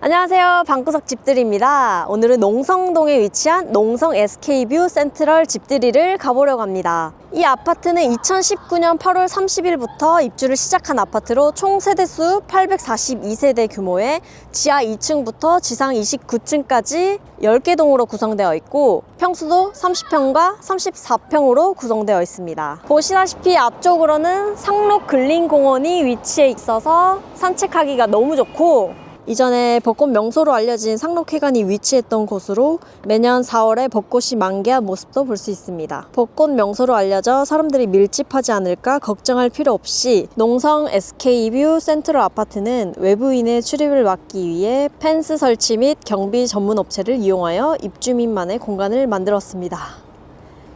안녕하세요. 방구석 집들이입니다. 오늘은 농성동에 위치한 농성 SK뷰 센트럴 집들이를 가보려고 합니다. 이 아파트는 2019년 8월 30일부터 입주를 시작한 아파트로 총 세대수 842세대 규모의 지하 2층부터 지상 29층까지 10개 동으로 구성되어 있고 평수도 30평과 34평으로 구성되어 있습니다. 보시다시피 앞쪽으로는 상록 근린공원이 위치해 있어서 산책하기가 너무 좋고 이전에 벚꽃 명소로 알려진 상록회관이 위치했던 곳으로 매년 4월에 벚꽃이 만개한 모습도 볼 수 있습니다. 벚꽃 명소로 알려져 사람들이 밀집하지 않을까 걱정할 필요 없이 농성 SK뷰 센트럴 아파트는 외부인의 출입을 막기 위해 펜스 설치 및 경비 전문 업체를 이용하여 입주민만의 공간을 만들었습니다.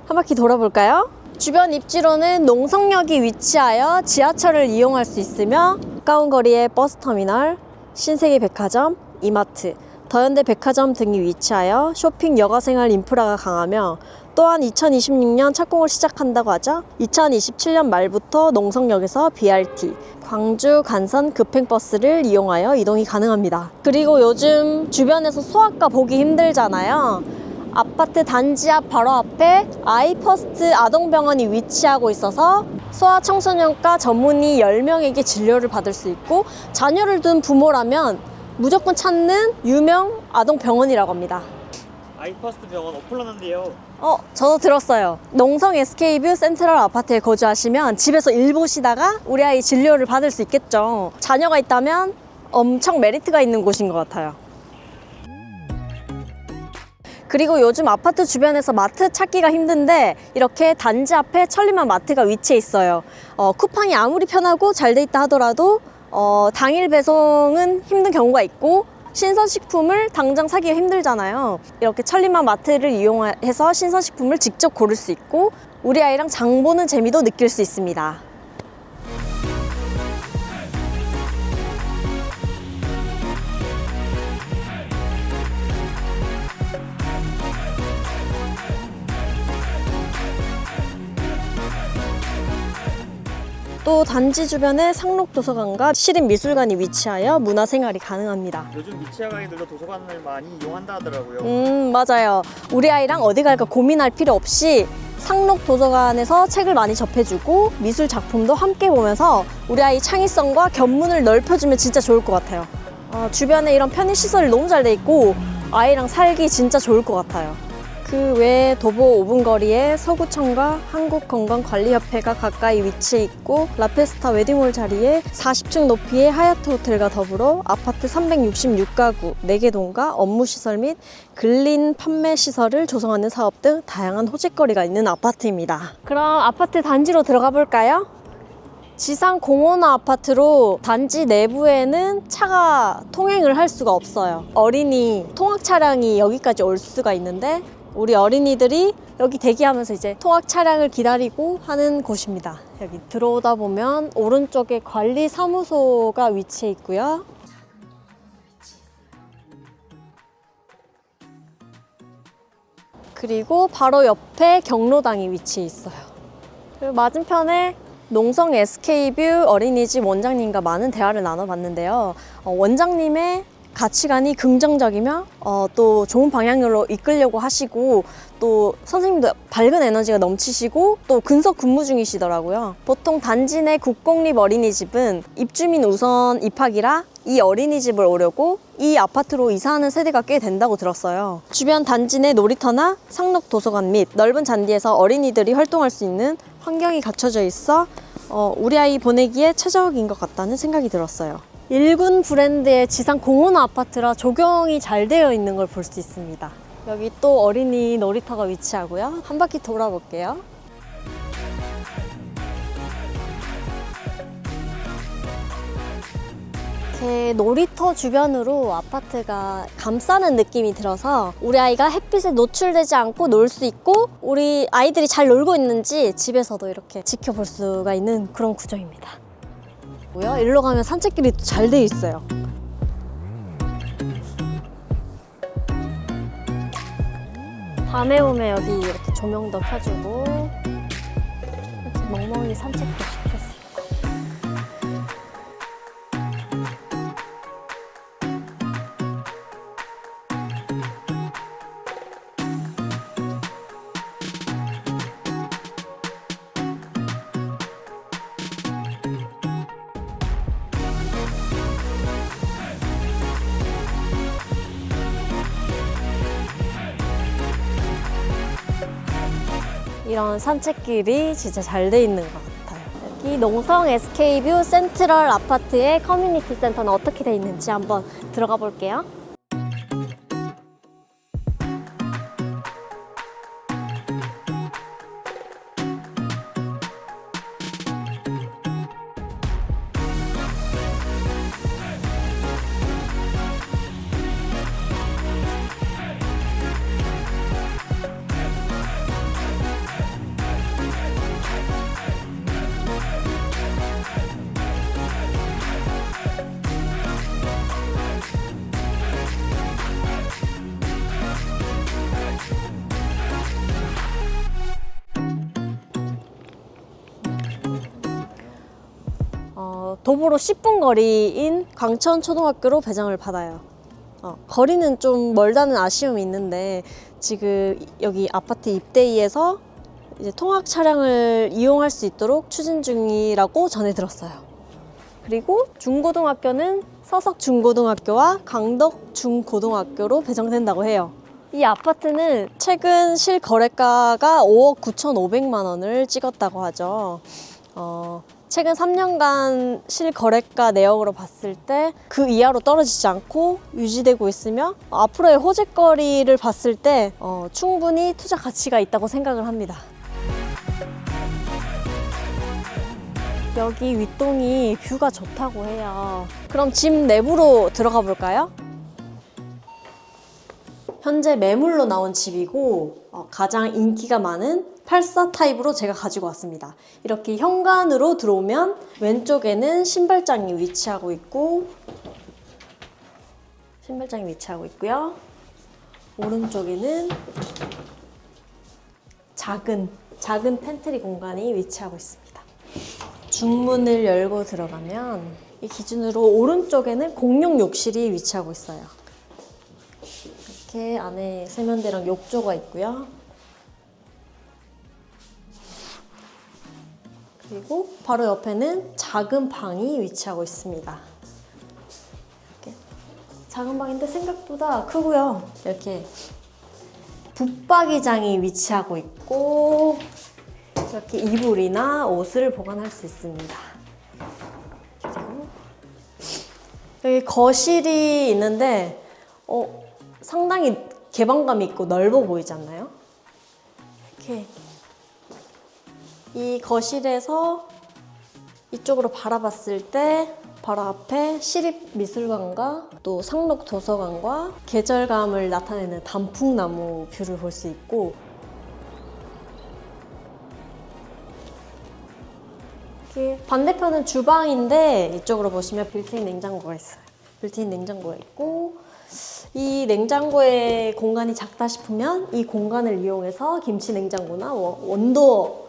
한 바퀴 돌아볼까요? 주변 입지로는 농성역이 위치하여 지하철을 이용할 수 있으며 가까운 거리에 버스터미널, 신세계 백화점, 이마트, 더현대 백화점 등이 위치하여 쇼핑 여가 생활 인프라가 강하며 또한 2026년 착공을 시작한다고 하죠. 2027년 말부터 농성역에서 BRT, 광주 간선 급행버스를 이용하여 이동이 가능합니다. 그리고 요즘 주변에서 소아과 보기 힘들잖아요. 아파트 단지 앞 바로 앞에 아이퍼스트 아동병원이 위치하고 있어서 소아청소년과 전문의 10명에게 진료를 받을 수 있고 자녀를 둔 부모라면 무조건 찾는 유명 아동병원이라고 합니다. 아이퍼스트 병원 오픈하는데요. 어, 저도 들었어요. 농성 SK뷰 센트럴 아파트에 거주하시면 집에서 일 보시다가 우리 아이 진료를 받을 수 있겠죠. 자녀가 있다면 엄청 메리트가 있는 곳인 것 같아요. 그리고 요즘 아파트 주변에서 마트 찾기가 힘든데 이렇게 단지 앞에 천리만 마트가 위치해 있어요. 어, 쿠팡이 아무리 편하고 잘 돼 있다 하더라도 어, 당일 배송은 힘든 경우가 있고 신선식품을 당장 사기가 힘들잖아요. 이렇게 천리만 마트를 이용해서 신선식품을 직접 고를 수 있고 우리 아이랑 장 보는 재미도 느낄 수 있습니다. 또 단지 주변에 상록도서관과 시립미술관이 위치하여 문화생활이 가능합니다. 요즘 미취학 아이들도 도서관을 많이 이용한다 하더라고요. 음, 맞아요. 우리 아이랑 어디 갈까 고민할 필요 없이 상록 도서관에서 책을 많이 접해주고 미술 작품도 함께 보면서 우리 아이 창의성과 견문을 넓혀주면 진짜 좋을 것 같아요. 어, 주변에 이런 편의 시설이 너무 잘 돼 있고 아이랑 살기 진짜 좋을 것 같아요. 그 외에 도보 5분 거리에 서구청과 한국건강관리협회가 가까이 위치해 있고 라페스타 웨딩홀 자리에 40층 높이의 하얏트 호텔과 더불어 아파트 366가구 4개 동과 업무 시설 및 근린 판매 시설을 조성하는 사업 등 다양한 호재거리가 있는 아파트입니다. 그럼 아파트 단지로 들어가 볼까요? 지상 공원화 아파트로 단지 내부에는 차가 통행을 할 수가 없어요. 어린이 통학 차량이 여기까지 올 수가 있는데 우리 어린이들이 여기 대기하면서 이제 통학 차량을 기다리고 하는 곳입니다. 여기 들어오다 보면 오른쪽에 관리 사무소가 위치해 있고요. 그리고 바로 옆에 경로당이 위치해 있어요. 그리고 맞은편에 농성 SK뷰 어린이집 원장님과 많은 대화를 나눠봤는데요. 어, 원장님의 가치관이 긍정적이며 어, 또 좋은 방향으로 이끌려고 하시고 또 선생님도 밝은 에너지가 넘치시고 또 근속 근무 중이시더라고요. 보통 단지 내 국공립 어린이집은 입주민 우선 입학이라 이 어린이집을 오려고 이 아파트로 이사하는 세대가 꽤 된다고 들었어요. 주변 단지 내 놀이터나 상록 도서관 및 넓은 잔디에서 어린이들이 활동할 수 있는 환경이 갖춰져 있어 어, 우리 아이 보내기에 최적인 것 같다는 생각이 들었어요. 일군 브랜드의 지상 공원화 아파트라 조경이 잘 되어 있는 걸 볼 수 있습니다. 여기 또 어린이 놀이터가 위치하고요. 한 바퀴 돌아볼게요. 제 놀이터 주변으로 아파트가 감싸는 느낌이 들어서 우리 아이가 햇빛에 노출되지 않고 놀 수 있고 우리 아이들이 잘 놀고 있는지 집에서도 이렇게 지켜볼 수가 있는 그런 구조입니다. 뭐야? 일로 가면 산책길이 잘 돼 있어요. 밤에 오면 여기 이렇게 조명도 켜주고 이렇게 멍멍이 산책도 이런 산책길이 진짜 잘 돼 있는 것 같아요. 여기 농성 SK뷰 센트럴 아파트의 커뮤니티 센터는 어떻게 돼 있는지 한번 들어가 볼게요. 도보로 10분 거리인 광천초등학교로 배정을 받아요. 어, 거리는 좀 멀다는 아쉬움이 있는데 지금 여기 아파트 입대위에서 이제 통학 차량을 이용할 수 있도록 추진 중이라고 전해 들었어요. 그리고 중고등학교는 서석 중고등학교와 강덕 중고등학교로 배정된다고 해요. 이 아파트는 최근 실거래가가 5억 9,500만 원을 찍었다고 하죠. 어, 최근 3년간 실거래가 내역으로 봤을 때 그 이하로 떨어지지 않고 유지되고 있으며 앞으로의 호재거리를 봤을 때 어, 충분히 투자 가치가 있다고 생각을 합니다. 여기 윗동이 뷰가 좋다고 해요. 그럼 집 내부로 들어가 볼까요? 현재 매물로 나온 집이고 어, 가장 인기가 많은 84 타입으로 제가 가지고 왔습니다. 이렇게 현관으로 들어오면 왼쪽에는 신발장이 위치하고 있고 신발장이 위치하고 있고요. 오른쪽에는 작은 작은 팬트리 공간이 위치하고 있습니다. 중문을 열고 들어가면 이 기준으로 오른쪽에는 공용 욕실이 위치하고 있어요. 이렇게 안에 세면대랑 욕조가 있고요. 그리고 바로 옆에는 작은 방이 위치하고 있습니다. 이렇게 작은 방인데 생각보다 크고요. 이렇게 붙박이장이 위치하고 있고 이렇게 이불이나 옷을 보관할 수 있습니다. 여기 거실이 있는데 어, 상당히 개방감 있고 넓어 보이지 않나요? 이렇게 이 거실에서 이쪽으로 바라봤을 때 바로 앞에 시립미술관과 또 상록 도서관과 계절감을 나타내는 단풍나무 뷰를 볼 수 있고 반대편은 주방인데 이쪽으로 보시면 빌트인 냉장고가 있어요. 빌트인 냉장고가 있고 이 냉장고의 공간이 작다 싶으면 이 공간을 이용해서 김치 냉장고나 원- 원도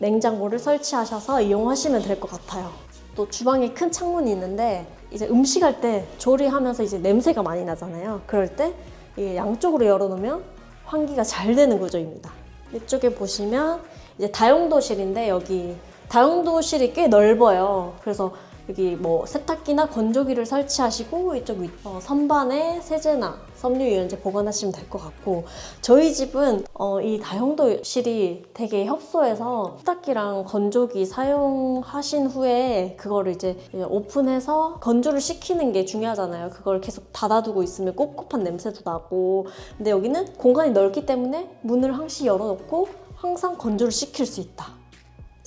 냉장고를 설치하셔서 이용하시면 될 것 같아요. 또 주방에 큰 창문이 있는데 이제 음식할 때 조리하면서 이제 냄새가 많이 나잖아요. 그럴 때 양쪽으로 열어놓으면 환기가 잘 되는 구조입니다. 이쪽에 보시면 이제 다용도실인데 여기 다용도실이 꽤 넓어요. 그래서 여기 뭐 세탁기나 건조기를 설치하시고 이쪽 윗 어, 선반에 세제나 섬유 유연제 보관하시면 될 것 같고 저희 집은 어, 이 다용도실이 되게 협소해서 세탁기랑 건조기 사용하신 후에 그거를 이제 오픈해서 건조를 시키는 게 중요하잖아요. 그걸 계속 닫아두고 있으면 꿉꿉한 냄새도 나고 근데 여기는 공간이 넓기 때문에 문을 항시 열어놓고 항상 건조를 시킬 수 있다.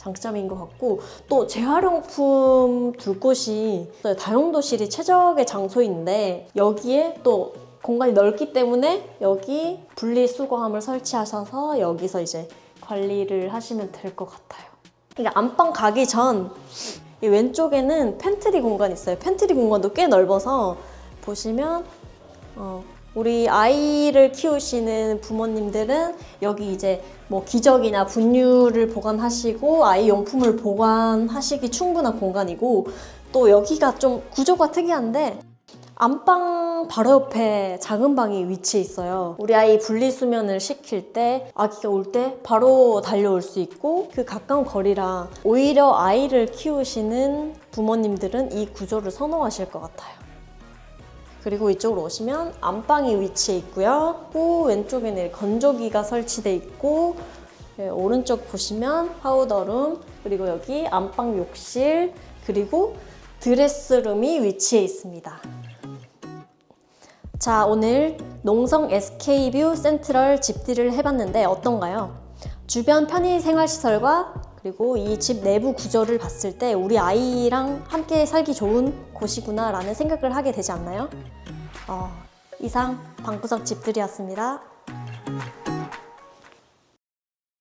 장점인 것 같고 또 재활용품 둘 곳이 다용도실이 최적의 장소인데 여기에 또 공간이 넓기 때문에 여기 분리수거함을 설치하셔서 여기서 이제 관리를 하시면 될 것 같아요. 이게 안방 가기 전 이 왼쪽에는 팬트리 공간이 있어요. 팬트리 공간도 꽤 넓어서 보시면 어, 우리 아이를 키우시는 부모님들은 여기 이제 뭐 기저귀나 분유를 보관하시고 아이 용품을 보관하시기 충분한 공간이고 또 여기가 좀 구조가 특이한데 안방 바로 옆에 작은 방이 위치해 있어요. 우리 아이 분리수면을 시킬 때 아기가 올 때 바로 달려올 수 있고 그 가까운 거리라 오히려 아이를 키우시는 부모님들은 이 구조를 선호하실 것 같아요. 그리고 이쪽으로 오시면 안방이 위치해 있고요. 또 왼쪽에는 건조기가 설치돼 있고 네, 오른쪽 보시면 파우더룸, 그리고 여기 안방 욕실, 그리고 드레스룸이 위치해 있습니다. 자, 오늘 농성 SK뷰 센트럴 집들이를 해봤는데 어떤가요? 주변 편의 생활 시설과 그리고 이 집 내부 구조를 봤을 때 우리 아이랑 함께 살기 좋은 곳이구나라는 생각을 하게 되지 않나요? 어, 이상 방구석 집들이었습니다.